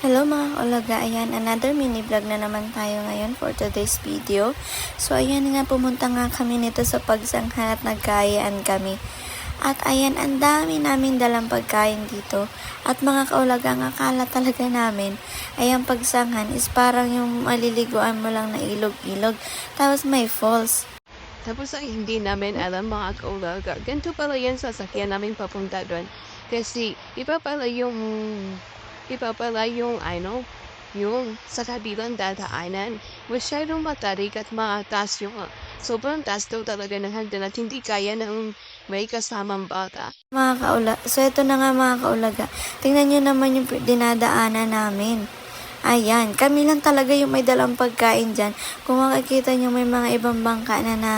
Hello mga kaulaga, ayan, another mini vlog na naman tayo ngayon for today's video. So ayan nga, pumunta nga kami nito sa pagsanghan at nagkayaan kami. At ayan, ang dami naming dalang pagkain dito. At mga kaulaga, ang akala talaga namin, ayan pagsanghan is parang yung maliliguan mo lang na ilog-ilog. Tapos may falls. Tapos ang hindi namin alam mga kaulaga, ganito pala yan sasakyan namin papunta doon. Kasi iba pala yung, iba pala yung ano, yung sa kabilang dadaanan. Masyadong matarik at mataas yung, sobrang taas daw talaga ng hagdan at hindi kaya ng may kasamang bata. Mga kaula, so ito na nga mga kaulaga, tingnan nyo naman yung dinadaanan namin. Ayan, kami lang talaga yung may dalang pagkain dyan. Kung makikita nyo may mga ibang bangka na, na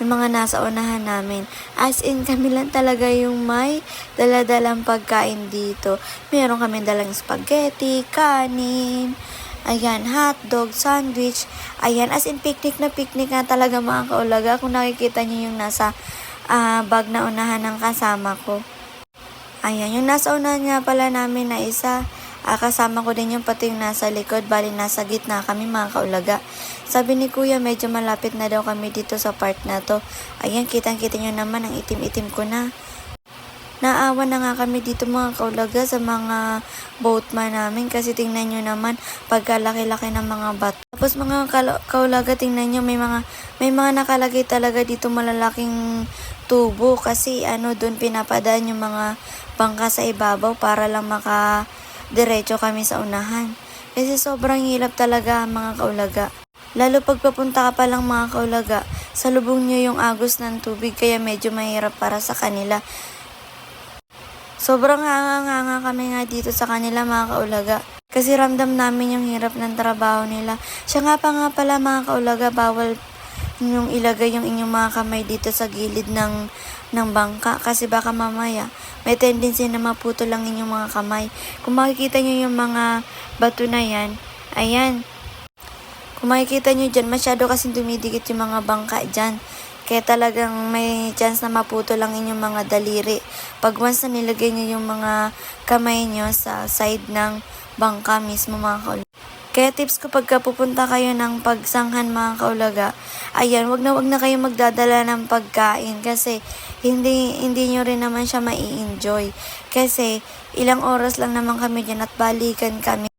may mga nasa unahan namin. As in, kami lang talaga yung may daladalang pagkain dito. Meron kami dalang spaghetti, kanin, ayan, hotdog, sandwich. Ayan, as in, picnic na picnic nga talaga mga kaulaga. Kung nakikita nyo yung nasa ah, bag na unahan ng kasama ko. Ayan, yung nasa unahan nga pala namin na isa, ah, kasama ko din yung pati yung nasa likod, bali nasa gitna kami mga kaulaga. Sabi ni kuya, medyo malapit na daw kami dito sa part na to. Ayan, kitang-kita nyo naman ang itim-itim ko na. Naawa na nga kami dito mga kaulaga sa mga boatman namin kasi tingnan nyo naman pagkalaki-laki ng mga bato. Tapos mga kaulaga tingnan nyo may mga may mga nakalagay talaga dito malalaking tubo kasi ano doon pinapadaan yung mga bangka sa ibabaw para lang maka diretso kami sa unahan. Kasi sobrang hilap talaga mga kaulaga. Lalo pag papunta ka pa lang mga kaulaga, sa lubong nyo yung agos ng tubig kaya medyo mahirap para sa kanila. Sobrang hanga-hanga kami nga dito sa kanila mga kaulaga. Kasi ramdam namin yung hirap ng trabaho nila. Siya nga pa nga pala mga kaulaga, bawal yung ilagay yung inyong mga kamay dito sa gilid ng, ng bangka. Kasi baka mamaya, may tendency na maputo lang inyong mga kamay. Kung makikita nyo yung mga bato na yan, ayan. Kung makikita nyo dyan, masyado kasi dumidikit yung mga bangka dyan. Kaya talagang may chance na maputo lang inyong mga daliri. Pag once na nilagay nyo yung mga kamay nyo sa side ng bangka mismo mga kaulaga. Kaya tips ko pagka pupunta kayo ng pagsanghan mga kaulaga, ayan, wag na wag na kayo magdadala ng pagkain kasi hindi hindi nyo rin naman siya mai-enjoy. Kasi ilang oras lang naman kami dyan at balikan kami.